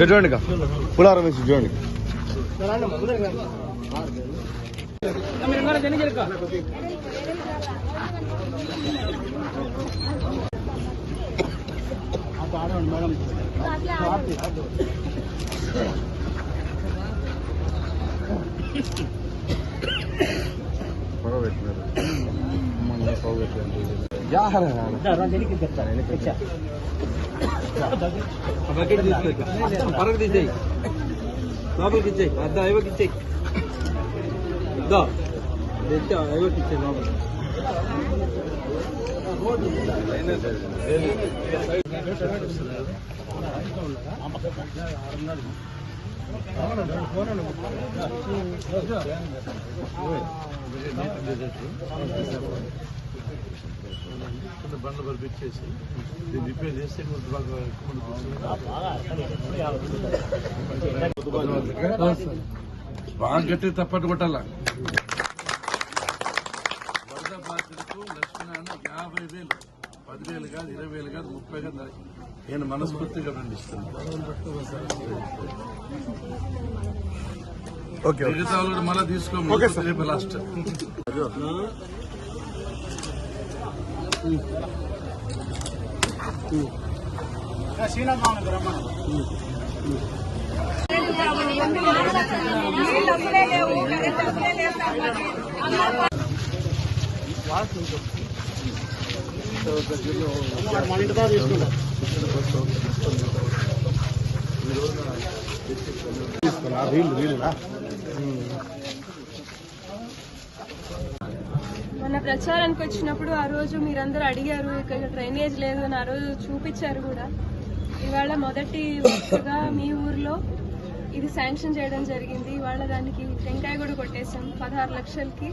చూడండి పులారం వేసి చూడండి మేడం பரவாயில்லை மண்ணை பரவாயில்லை யாரு? பரவாயில்லை பரவாயில்லை లోపలికి ఇచ్చేయి అద్దా ఐవకి ఇచ్చేయి దా తెచ్చి ఐవకి ఇచ్చేయి లోపలికి ఫోన్ బండ్లు పంపించేసి దీన్ని రిపేర్ చేస్తే బాగా బాగా గట్టి తప్పట్టు కొట్టాల? వరద బాధితులకు లక్ష్మీనారాయణ యాభై వేలు పదివేలు కాదు ఇరవై వేలు కాదు ముప్పై కాదు నేను మనస్ఫూర్తిగా ఖండిస్తున్నాను ఓకే మిగతా వాళ్ళు మళ్ళీ తీసుకోమని ఓకే సార్. రేపు లాస్ట్ తీసుకున్నా వీళ్ళు వీళ్ళునా మొన్న ప్రచారానికి వచ్చినప్పుడు ఆ రోజు మీరందరూ అడిగారు ఇక్కడ డ్రైనేజ్ లేదు అని ఆ రోజు చూపించారు కూడా. ఇవాళ మొదటి మీ ఊర్లో ఇది శాంక్షన్ చేయడం జరిగింది. ఇవాళ దానికి టెంకాయ కూడా కొట్టేశాం. పదహారు లక్షలకి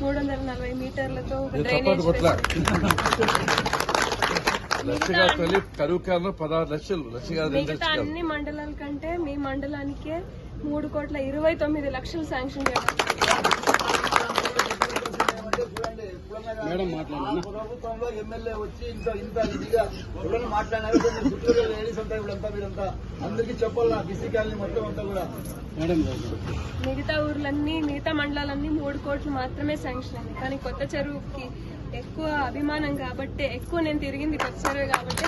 మూడు వందల నలభై మీటర్లతో డ్రైనేజ్ మిగతా అన్ని మండలాల కంటే మీ మండలానికే మూడు కోట్ల ఇరవై తొమ్మిది లక్షలు శాంక్షన్ చేయడం ప్రభుత్వంలో ఎమ్మెల్యే వచ్చి ఇంత ఇంత ఇదిగా ఎవరైనా మాట్లాడినారు కొన్ని గుర్తులు లేడీస్ అంతా ఇప్పుడంతా వీరంతా అందరికీ చెప్పాలి బీసీ కాలనీ మొత్తం అంతా కూడా. మిగతా ఊర్లన్నీ మిగతా మండలాలన్నీ మూడు కోట్లు మాత్రమే శాంక్షన్ అయింది. కానీ కొత్త చెరువుకి ఎక్కువ అభిమానం కాబట్టి ఎక్కువ నేను తిరిగింది కొత్త చెరువు కాబట్టి.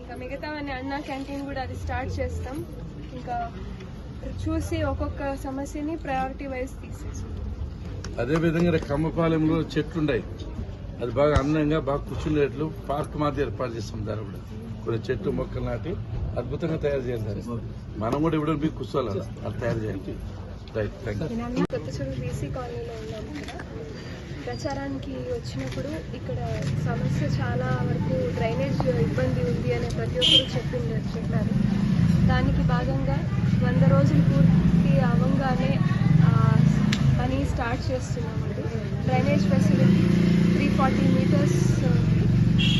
ఇంకా మిగతావన్నీ అన్నా క్యాంటీన్ కూడా అది స్టార్ట్ చేస్తాం. ఇంకా చూసి ఒక్కొక్క సమస్యని ప్రయారిటీ వైజ్ తీసేస్తాం. అదే విధంగా కమ్మపాలెంలో చెట్లు ఉన్నాయి అది బాగా అందంగా బాగా కూర్చునేట్లు పార్క్ మాది ఏర్పాటు చేస్తాం దాని కూడా. కొన్ని చెట్లు మొక్కలు నాటి అద్భుతంగా తయారు చేయాలి మనం కూడా ఇప్పుడు మీకు కూర్చోవాలి? అలా. అది తయారు చేయండి రైట్ థ్యాంక్ యూ ప్రచారానికి వచ్చినప్పుడు ఇక్కడ సమస్య చాలా వరకు డ్రైనేజ్ ఇబ్బంది ఉంది అనే ప్రతి ఒక్కరు చెప్పింది చెప్పారు. దానికి భాగంగా వంద రోజులు పూర్తి అవ్వంగానే ఆ, పని స్టార్ట్ చేస్తున్నామండి. Drainage facility three forty metres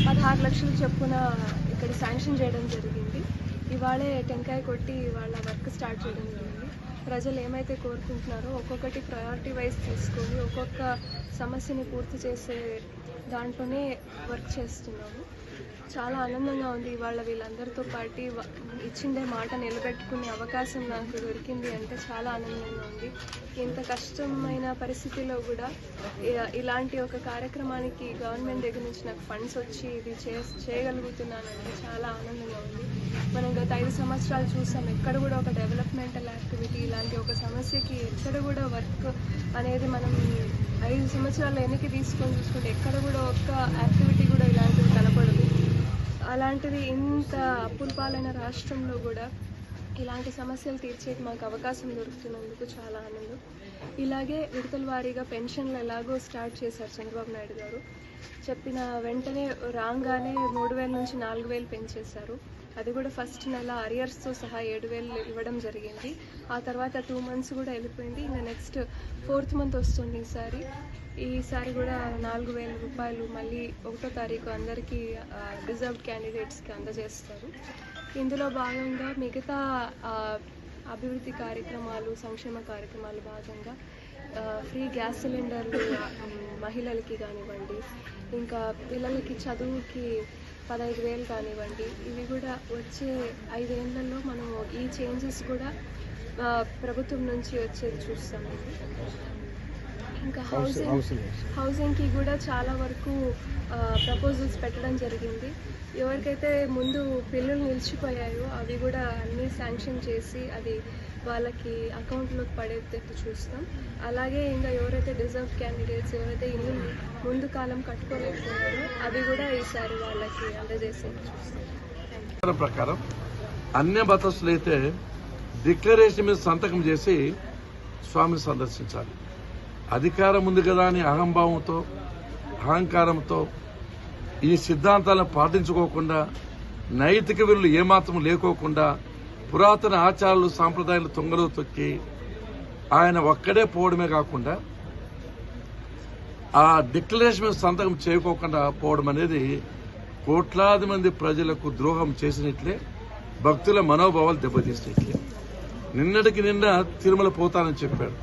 పదహారు లక్షలు చొప్పున ఇక్కడ శాంక్షన్ చేయడం జరిగింది. ఇవాళే టెంకాయ కొట్టి ఇవాళ వర్క్ స్టార్ట్ చేయడం జరిగింది. ప్రజలు ఏమైతే కోరుకుంటున్నారో ఒక్కొక్కటి ప్రయారిటీ వైజ్ తీసుకొని ఒక్కొక్క సమస్యని పూర్తి చేసే దాంట్లోనే వర్క్ చేస్తున్నాము. చాలా ఆనందంగా ఉంది. ఇవాళ వీళ్ళందరితో పాటు ఇచ్చిండే ఇచ్చిందే మాట నిలబెట్టుకునే అవకాశం నాకు దొరికింది అంటే చాలా ఆనందంగా ఉంది. ఇంత కష్టమైన పరిస్థితిలో కూడా ఇలాంటి ఒక కార్యక్రమానికి గవర్నమెంట్ దగ్గర నుంచి నాకు ఫండ్స్ వచ్చి ఇది చే చేయగలుగుతున్నానంటే చాలా ఆనందంగా ఉంది. మనం గత ఐదు సంవత్సరాలు చూసాం ఎక్కడ కూడా ఒక డెవలప్మెంటల్ యాక్టివిటీ ఇలాంటి ఒక సమస్యకి ఎక్కడ కూడా వర్క్ అనేది మనం ఐదు సంవత్సరాలు వెనక్కి తీసుకొని చూసుకుంటే ఎక్కడ కూడా ఒక్క యాక్టివిటీ కూడా ఇలాంటివి కనపడదు. అలాంటిది ఇంత అప్పుల పాలైన రాష్ట్రంలో కూడా ఇలాంటి సమస్యలు తీర్చేకి మాకు అవకాశం దొరుకుతున్నందుకు చాలా ఆనందం. ఇలాగే విడతల వారీగా పెన్షన్లు ఎలాగో స్టార్ట్ చేశారు చంద్రబాబు నాయుడు గారు. చెప్పిన వెంటనే రాగానే మూడు వేల నుంచి నాలుగు వేలు పెంచేశారు. అది కూడా ఫస్ట్ నెల అరియర్స్తో సహా ఏడు వేలు ఇవ్వడం జరిగింది. ఆ తర్వాత టూ మంత్స్ కూడా వెళ్ళిపోయింది. ఇంకా నెక్స్ట్ ఫోర్త్ మంత్ వస్తుంది ఈసారి ఈసారి కూడా నాలుగు వేల రూపాయలు మళ్ళీ ఒకటో తారీఖు అందరికీ డిజర్వ్డ్ క్యాండిడేట్స్కి అందజేస్తారు. ఇందులో భాగంగా మిగతా అభివృద్ధి కార్యక్రమాలు సంక్షేమ కార్యక్రమాలు భాగంగా ఫ్రీ గ్యాస్ సిలిండర్లు మహిళలకి కానివ్వండి ఇంకా పిల్లలకి చదువుకి పదహైదు వేలు కానివ్వండి ఇవి కూడా వచ్చే ఐదేళ్ళలో మనం ఈ చేంజెస్ కూడా ప్రభుత్వం నుంచి వచ్చేది చూస్తామండి ఇంకా హౌసింగ్ హౌసింగ్ హౌసింగ్కి కూడా చాలా వరకు ప్రపోజల్స్ పెట్టడం జరిగింది. ఎవరికైతే ముందు బిల్లులు నిలిచిపోయాయో అవి కూడా అన్నీ శాంక్షన్ చేసి అది వాళ్ళకి అకౌంట్లోకి పడేటట్టు చూస్తాం. అలాగే ఇంకా ఎవరైతే డిజర్వ్ క్యాండిడేట్స్ ఎవరైతే ఇల్లు ముందు కాలం కట్టుకోలేకపోయారో అవి కూడా ఈసారి వాళ్ళకి అందజేసేది చూస్తాం. ప్రకారం అన్య మతస్థులు అయితే డిక్లరేషన్ మీద సంతకం చేసి స్వామిని సందర్శించాలి. అధికారం ఉంది కదా అని అహంభావంతో అహంకారంతో ఈ సిద్ధాంతాలను పాటించుకోకుండా నైతిక విలువలు ఏమాత్రం లేకోకుండా పురాతన ఆచారాలు సాంప్రదాయాలు తొంగలో తొక్కి ఆయన ఒక్కడే పోవడమే కాకుండా ఆ డిక్లరేషన్ సంతకం చేయకోకుండా పోవడం అనేది కోట్లాది మంది ప్రజలకు ద్రోహం చేసినట్లే భక్తుల మనోభావాలు దెబ్బతీసినట్లే నిన్నటికి నిన్న తిరుమల పోతానని చెప్పాడు.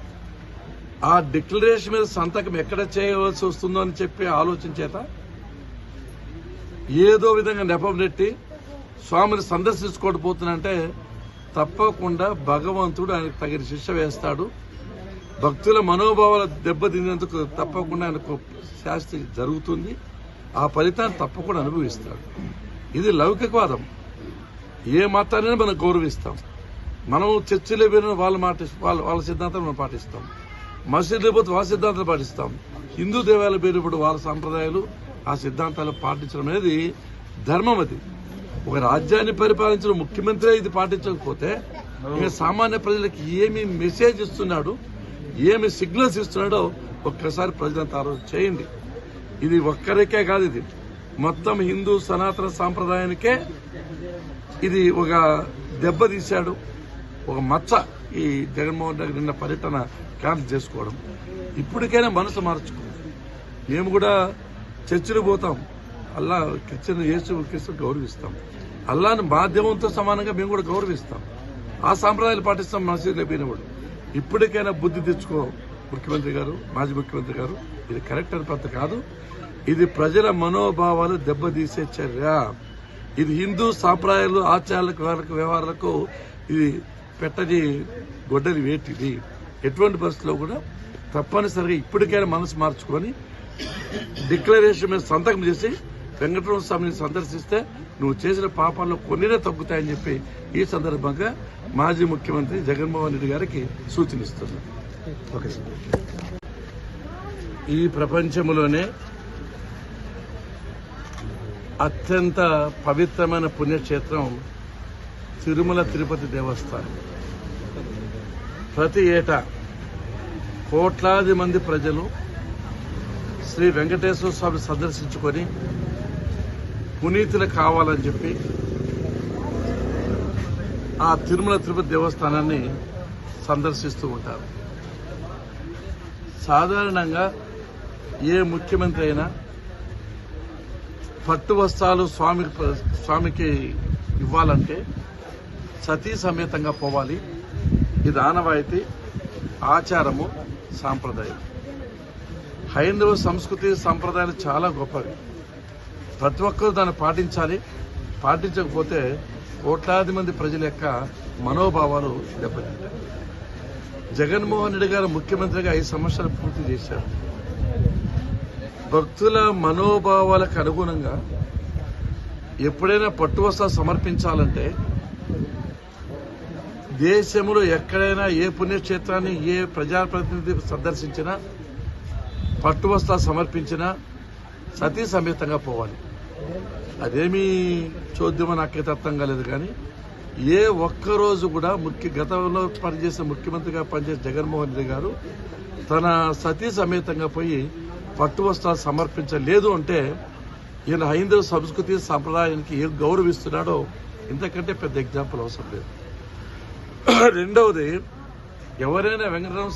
ఆ డిక్లరేషన్ మీద సంతకం ఎక్కడ చేయవలసి వస్తుందో అని చెప్పి ఆలోచన చేత ఏదో విధంగా నెపం నెట్టి స్వామిని సందర్శించుకోకపోతున్నంటే తప్పకుండా భగవంతుడు ఆయనకు తగిన శిక్ష వేస్తాడు. భక్తుల మనోభావాల దెబ్బతిన్నందుకు తప్పకుండా ఆయనకు శాస్తి జరుగుతుంది. ఆ ఫలితాన్ని తప్పకుండా అనుభవిస్తాడు. ఇది లౌకికవాదం. ఏ మతాన్ని మనం గౌరవిస్తాం. మనం చర్చిలో విన వాళ్ళ మాట వాళ్ళ వాళ్ళ సిద్ధాంతం మనం పాటిస్తాం. మసీదు పోతే వాళ్ళ సిద్ధాంతాలు పాటిస్తాం. హిందూ దేవాలయ పేరు వాళ్ళ సాంప్రదాయాలు ఆ సిద్ధాంతాలు పాటించడం అనేది ధర్మం అది. ఒక రాజ్యాన్ని పరిపాలించిన ముఖ్యమంత్రి ఇది పాటించకపోతే ఇంకా సామాన్య ప్రజలకు ఏమి మెసేజ్ ఇస్తున్నాడు ఏమి సిగ్నల్స్ ఇస్తున్నాడో ఒక్కసారి ప్రజలంతా ఆలోచన చేయండి. ఇది ఒక్కరికే కాదు ఇది. మొత్తం హిందూ సనాతన సాంప్రదాయానికే ఇది ఒక దెబ్బ తీశాడు ఒక మచ్చ. ఈ జగన్మోహన్ రెడ్డి నిన్న పర్యటన క్యాన్సిల్ చేసుకోవడం. ఇప్పటికైనా మనసు మార్చుకో. మేము కూడా చర్చిలు పోతాం. అల్లా క్రిస్టియన్ యేసు క్రీస్తు గౌరవిస్తాం. అల్లాని మాధ్యమంతో సమానంగా మేము కూడా గౌరవిస్తాం. ఆ సాంప్రదాయాలు పాటిస్తాం మనసు పోయినప్పుడు ఇప్పటికైనా బుద్ధి తెచ్చుకో ముఖ్యమంత్రి గారు మాజీ ముఖ్యమంత్రి గారు. ఇది కరెక్ట్ అని పద్ధతి కాదు. ఇది ప్రజల మనోభావాలు దెబ్బతీసే చర్య. ఇది హిందూ సాంప్రదాయాలు ఆచారాలకు వ్యవహారాలకు ఇది పెట్టని గొడ్డలి వేటిది. ఎటువంటి పరిస్థితుల్లో కూడా తప్పనిసరిగా ఇప్పటికైనా మనసు మార్చుకొని డిక్లరేషన్ మీద సంతకం చేసి వెంకటరమణ స్వామిని సందర్శిస్తే నువ్వు చేసిన పాపాల్లో కొన్నినే తగ్గుతాయని చెప్పి ఈ సందర్భంగా మాజీ ముఖ్యమంత్రి జగన్మోహన్ రెడ్డి గారికి సూచనిస్తున్నారు ఓకే సార్. ఈ ప్రపంచంలోనే అత్యంత పవిత్రమైన పుణ్యక్షేత్రం తిరుమల తిరుపతి దేవస్థానం. ప్రతి ఏటా కోట్లాది మంది ప్రజలు శ్రీ వెంకటేశ్వర స్వామి సందర్శించుకొని పునీతులు కావాలని చెప్పి ఆ తిరుమల తిరుపతి దేవస్థానాన్ని సందర్శిస్తూ ఉంటారు. సాధారణంగా ఏ ముఖ్యమంత్రి అయినా పట్టు వస్త్రాలు స్వామి స్వామికి ఇవ్వాలంటే సతీ సమేతంగా పోవాలి. ఇది ఆనవాయితీ ఆచారము సాంప్రదాయం. హైందవ సంస్కృతి సాంప్రదాయాలు చాలా గొప్పవి. ప్రతి ఒక్కరూ దాన్ని పాటించాలి. పాటించకపోతే కోట్లాది మంది ప్రజల యొక్క మనోభావాలు దెబ్బతింటాయి. జగన్మోహన్ రెడ్డి గారు ముఖ్యమంత్రిగా ఐదు సంవత్సరాలు పూర్తి చేశారు. భక్తుల మనోభావాలకు అనుగుణంగా ఎప్పుడైనా పట్టు సమర్పించాలంటే దేశంలో ఎక్కడైనా ఏ పుణ్యక్షేత్రాన్ని ఏ ప్రజాప్రతినిధి సందర్శించినా పట్టు వస్త్రాలు సమర్పించినా సతీ సమేతంగా పోవాలి. అదేమీ చోద్యమని నాకైతే అర్థం కాలేదు కానీ ఏ ఒక్క రోజు కూడా ముఖ్య గతంలో పనిచేసిన ముఖ్యమంత్రిగా పనిచేసిన జగన్మోహన్ రెడ్డి గారు తన సతీ సమేతంగా పోయి పట్టు వస్త్రాలు సమర్పించలేదు అంటే ఈయన హైందవ సంస్కృతి సంప్రదాయానికి ఏ గౌరవిస్తున్నాడో ఇంతకంటే పెద్ద ఎగ్జాంపుల్ అవసరం లేదు. రెండవది ఎవరైనా వెంకటరామ